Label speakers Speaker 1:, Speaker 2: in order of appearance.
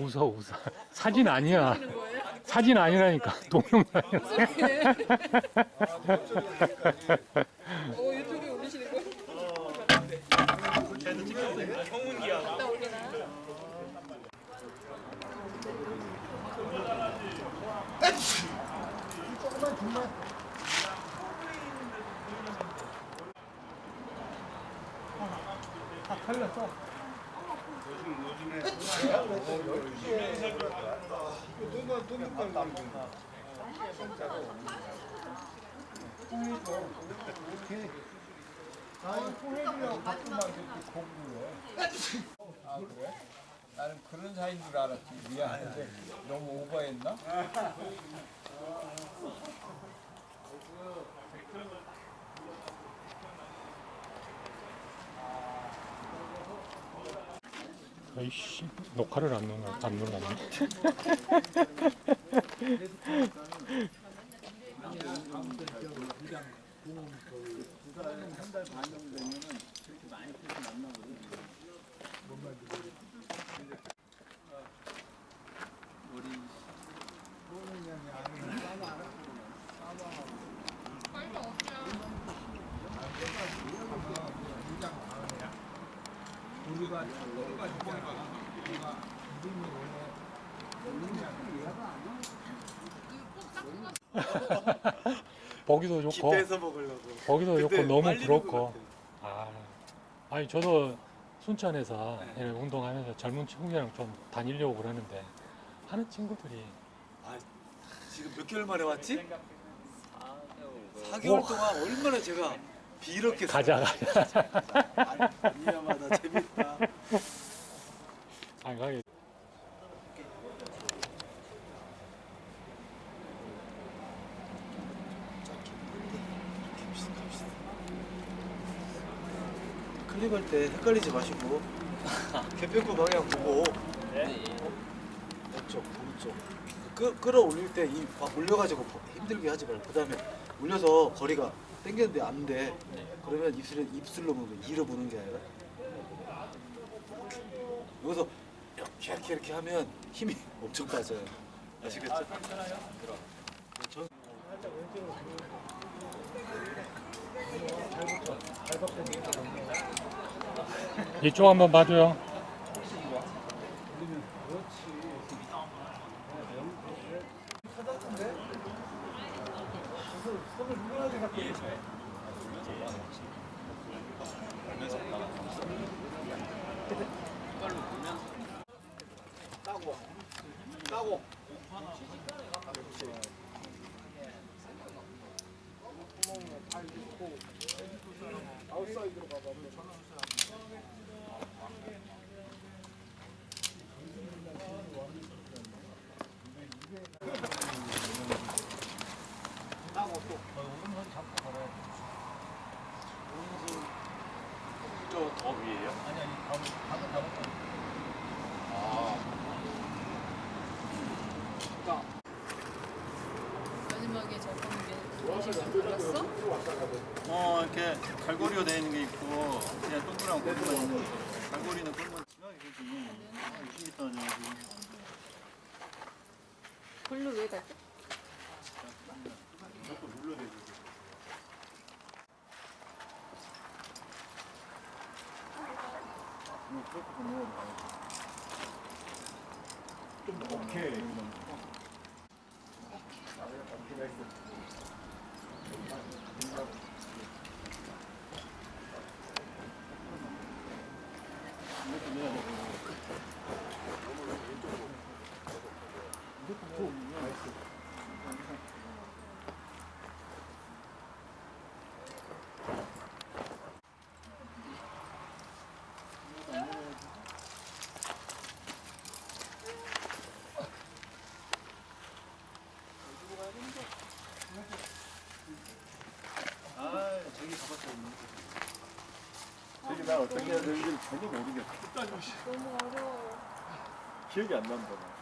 Speaker 1: 웃어 웃어. 사진 아니야. 사진 아니라니까. 동영상이야.
Speaker 2: 어?
Speaker 3: 아 니 포획이라고 바꾼다 그랬지 공부에 아 그래? 나는 그런 사이인 줄 알았지 미안한데 너무 오버했나?
Speaker 1: 아이씨 녹화를 안 눌러 안 눌렀네
Speaker 3: 우리가 우리가 있잖아 우리가 이름이
Speaker 1: 보기도 좋고
Speaker 4: 먹으려고.
Speaker 1: 보기도 좋고 너무
Speaker 4: 빨리
Speaker 1: 부럽고 것아 아니 저도 순천에서 이렇게 운동하면서 젊은 친구들이랑 좀 다니려고 그러는데 하는 친구들이
Speaker 4: 아, 지금 몇 개월 만에 왔지? 4개월 동안 얼마나 제가 비렇게
Speaker 1: 가자. 가자
Speaker 4: 아, 미안하다. 재밌다.
Speaker 1: 아니 가게
Speaker 4: 클립할 때 헷갈리지 마시고. 개편구 방향 보고. 왼쪽 오른쪽. 끌, 끌어올릴 때 이 올려가지고 힘들게 하지 말고 그 다음에 올려서 거리가 당겼는데 안 돼. 그러면 입술에 입술로 보는 이로 보는 게 아니라. 여기서 이렇게 이렇게 이렇게 하면 힘이 엄청 빠져요. 아시겠죠? 저-
Speaker 1: 이쪽 한번 봐줘요
Speaker 4: 따고 저더 위에요? 아니 아니 다음 다음 다음 아
Speaker 2: 마지막에 적는 어
Speaker 5: 이렇게 갈고리로 되어 있는 게 있고 그냥 동그란 고리가 있는 거. 갈고리는 꿀만 지나게 되지 60m 하죠
Speaker 2: 글로 왜 갈까?
Speaker 5: 이것도 눌러야 되지 이거 그렇게 좀 넣어도 되겠다 좀 오케이 넣어야 되고 아 저기 가봤어 저기 나 어떻게 해야 되는지 전혀 모르겠어
Speaker 2: 너무 어려워.
Speaker 5: 기억이 안 난다 나.